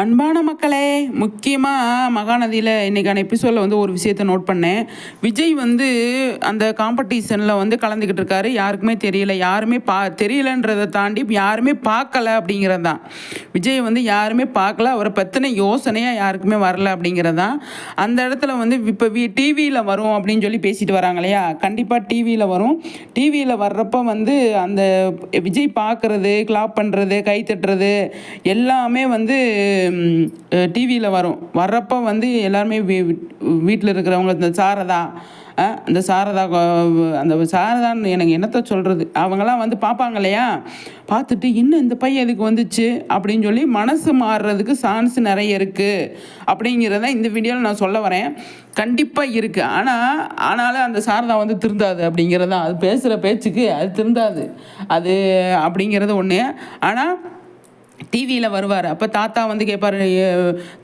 அன்பான மக்களே முக்கியமாக மகாநதியில் இன்றைக்கான எபிசோடில் வந்து ஒரு விஷயத்தை நோட் பண்ணேன். விஜய் வந்து அந்த காம்படிஷனில் வந்து கலந்துக்கிட்டு இருக்காரு. யாருக்குமே தெரியல யாருமே பா தெரியலன்றதை தாண்டி யாருமே பார்க்கல அப்படிங்கிறது தான். விஜய் வந்து யாருமே பார்க்கல அவரை பற்றின யோசனையாக யாருக்குமே வரல அப்படிங்கிறது தான். அந்த இடத்துல வந்து இப்போ வி டிவியில் வரும் அப்படின்னு சொல்லி பேசிட்டு வராங்க இல்லையா? கண்டிப்பாக டிவியில் வரும். டிவியில் வர்றப்ப வந்து அந்த விஜய் பார்க்குறது கிளாப் பண்ணுறது கை தட்டுறது எல்லாமே வந்து டிவியில் வரும். வர்றப்போ வந்து எல்லாருமே வீ வீட்டில் இருக்கிறவங்க இந்த சாரதா இந்த சாரதா அந்த சாரதான்னு எனக்கு என்னத்த சொல்கிறது அவங்கெல்லாம் வந்து பார்ப்பாங்க இல்லையா? பார்த்துட்டு இன்னும் இந்த பையன் எதுக்கு வந்துச்சு? அப்படின்னு சொல்லி மனசு மாறுறதுக்கு சான்ஸ் நிறைய இருக்குது அப்படிங்கிறத இந்த வீடியோவில் நான் சொல்ல வரேன். கண்டிப்பாக இருக்குது ஆனால் ஆனாலும் அந்த சாரதா வந்து திருந்தாது அப்படிங்கிறது தான் அது பேசுகிற பேச்சுக்கு அது திருந்தாது. அது அப்படிங்கிறது ஒன்று ஆனால் டிவியில் வருவார். அப்போ தாத்தா வந்து கேட்பாரு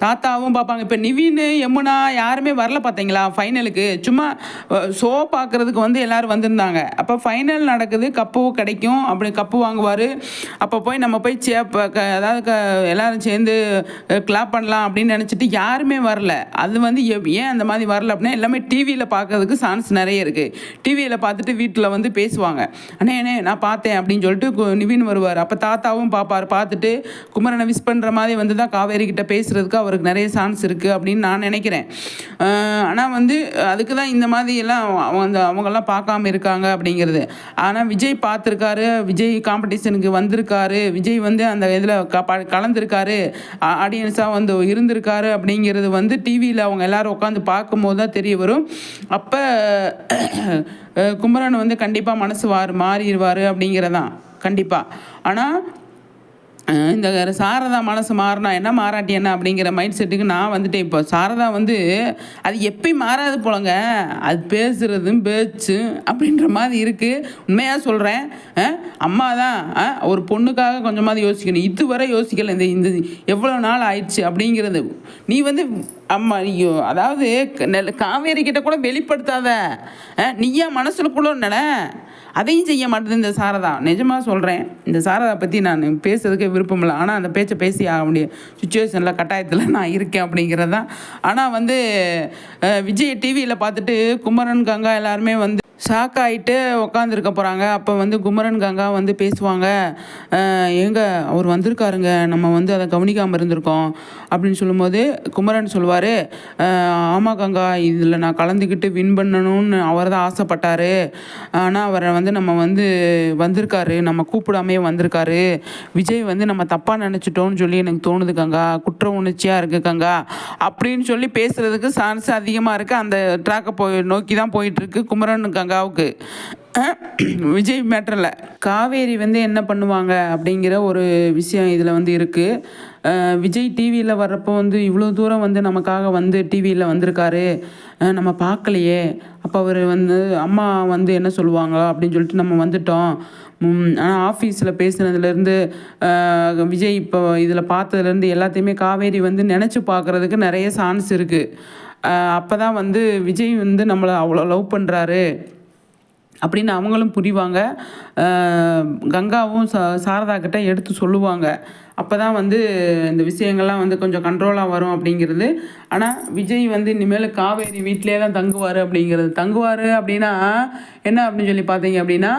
தாத்தாவும் பார்ப்பாங்க இப்போ நிவின் யமுனா யாருமே வரல பார்த்தீங்களா ஃபைனலுக்கு சும்மா ஷோ பார்க்குறதுக்கு வந்து எல்லோரும் வந்திருந்தாங்க. அப்போ ஃபைனல் நடக்குது. கப்பு கிடைக்கும். அப்படி கப்பு வாங்குவார். அப்போ போய் நம்ம போய் சே க- அதாவது க எல்லோரும் சேர்ந்து கிளாப் பண்ணலாம் அப்படின்னு நினச்சிட்டு யாருமே வரல. அது வந்து எப்- ஏன் அந்த மாதிரி வரல அப்படின்னா எல்லாமே டிவியில் பார்க்கறதுக்கு சான்ஸ் நிறைய இருக்குது டிவியில் பார்த்துட்டு வீட்டில் வந்து பேசுவாங்க. அண்ணே அண்ணே நான் பார்த்தேன் அப்படின்னு சொல்லிட்டு நிவின் வருவார். அப்போ தாத்தாவும் பார்ப்பார் பார்த்துட்டு குமரனை விஷ் பண்ணுற மாதிரி வந்து தான் காவேரி கிட்ட பேசுகிறதுக்கு அவருக்கு நிறைய சான்ஸ் இருக்குது அப்படின்னு நான் நினைக்கிறேன். ஆனால் வந்து அதுக்கு தான் இந்த மாதிரி எல்லாம் அவங்க அந்த அவங்கெல்லாம் பார்க்காம இருக்காங்க அப்படிங்கிறது. ஆனால் விஜய் பார்த்துருக்காரு விஜய் காம்படிஷனுக்கு வந்திருக்காரு விஜய் வந்து அந்த இதில் கலந்துருக்காரு ஆடியன்ஸாக வந்து இருந்திருக்காரு அப்படிங்கிறது வந்து டிவியில் அவங்க எல்லாரும் உட்காந்து பார்க்கும்போது தான் தெரிய வரும். அப்போ குமரன் வந்து கண்டிப்பாக மனசு வார் மாறிடுவார் அப்படிங்கிறதான். கண்டிப்பாக ஆனால் இந்த சாரதா மனசு மாறினா என்ன மாறாட்டி என்ன அப்படிங்கிற மைண்ட் செட்டுக்கு நான் வந்துட்டேன் இப்போ. சாரதா வந்து அது எப்பயும் மாறாது போலங்க. அது பேசுகிறதும் பேச்சு அப்படின்ற மாதிரி இருக்குது உண்மையாக சொல்கிறேன் அம்மா தான் ஒரு பொண்ணுக்காக கொஞ்சமாவது யோசிக்கணும். இதுவரை யோசிக்கல. இந்த இந்த எவ்வளோ நாள் ஆயிடுச்சு அப்படிங்கிறது. நீ வந்து அம்மா ஐயோ அதாவது காவேரி கிட்ட கூட வெளிப்படுத்தாத. நீயா நீயா கூட நட அதையும் செய்ய மாட்டேது இந்த சாரதா. நிஜமாக சொல்கிறேன் இந்த சாரதா பற்றி நான் பேசுறதுக்கே விருப்பம் இல்லை. ஆனால் அந்த பேச்சை பேசி ஆக முடிய சுச்சுவேஷனில் கட்டாயத்தில் நான் இருக்கேன் அப்படிங்கிறது தான் ஆனால் வந்து விஜய் டிவியில் பார்த்துட்டு குமரன் கங்கா எல்லாருமே வந்து ஷாக் ஆகிட்டு உக்காந்துருக்க போகிறாங்க அப்போ வந்து குமரன் கங்கா வந்து பேசுவாங்க. எங்க ஏங்க அவர் வந்திருக்காருங்க. நம்ம வந்து அதை கவனிக்காமல் இருந்திருக்கோம். அப்படின்னு சொல்லும்போது குமரன் சொல்லுவார் ஆமாம் கங்கா இதில் நான் கலந்துக்கிட்டு வின் பண்ணணும்னு அவர் தான் ஆசைப்பட்டார். ஆனால் அவரை வந்து நம்ம வந்து வந்திருக்காரு. நம்ம கூப்பிடாமையே வந்திருக்காரு. விஜய் வந்து நம்ம தப்பாக நினச்சிட்டோம்னு சொல்லி எனக்கு தோணுது கங்கா. குற்ற உணர்ச்சியாக இருக்குது கங்கா. அப்படின்னு சொல்லி பேசுகிறதுக்கு சான்ஸ் அதிகமாக இருக்குது அந்த ட்ராக்கை போய் நோக்கி தான் போயிட்டுருக்கு குமரன் கங்காவுக்கு விஜய் மேட்டரில். காவேரி வந்து என்ன பண்ணுவாங்க அப்படிங்கிற ஒரு விஷயம் இதில் வந்து இருக்குது விஜய் டிவியில் வர்றப்போ வந்து இவ்வளோ தூரம் வந்து நமக்காக வந்து டிவியில் வந்திருக்காரு. நம்ம பார்க்கலையே அப்போ அவர் வந்து அம்மா வந்து என்ன சொல்லுவாங்க அப்படின்னு சொல்லிட்டு நம்ம வந்துட்டோம். ஆனால் ஆஃபீஸில் பேசுனதுலேருந்து விஜய் இப்போ இதில் பார்த்ததுலேருந்து எல்லாத்தையுமே காவேரி வந்து நினச்சி பார்க்குறதுக்கு நிறைய சான்ஸ் இருக்குது அப்போ தான் வந்து விஜய் வந்து நம்மளை அவ்வளோ லவ் பண்ணுறாரு அப்படின்னு அவங்களும் புரிவாங்க. கங்காவும் சா சாரதா கிட்ட எடுத்து சொல்லுவாங்க. அப்போ தான் வந்து இந்த விஷயங்கள்லாம் வந்து கொஞ்சம் கண்ட்ரோலாக வரும் அப்படிங்கிறது. ஆனால் விஜய் வந்து இனிமேல் காவேரி வீட்டிலே தான் தங்குவார் அப்படிங்கிறது. தங்குவார் அப்படின்னா என்ன அப்படின்னு சொல்லி பார்த்தீங்க அப்படின்னா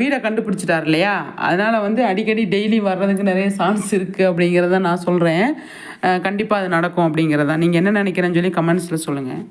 வீடை கண்டுபிடிச்சிட்டார் இல்லையா? அதனால் வந்து அடிக்கடி டெய்லி வர்றதுக்கு நிறைய சான்ஸ் இருக்குது அப்படிங்கிறத நான் சொல்கிறேன் கண்டிப்பாக அது நடக்கும் அப்படிங்கிறதா. நீங்கள் என்ன நினைக்கிறேன்னு சொல்லி கமெண்ட்ஸில் சொல்லுங்கள்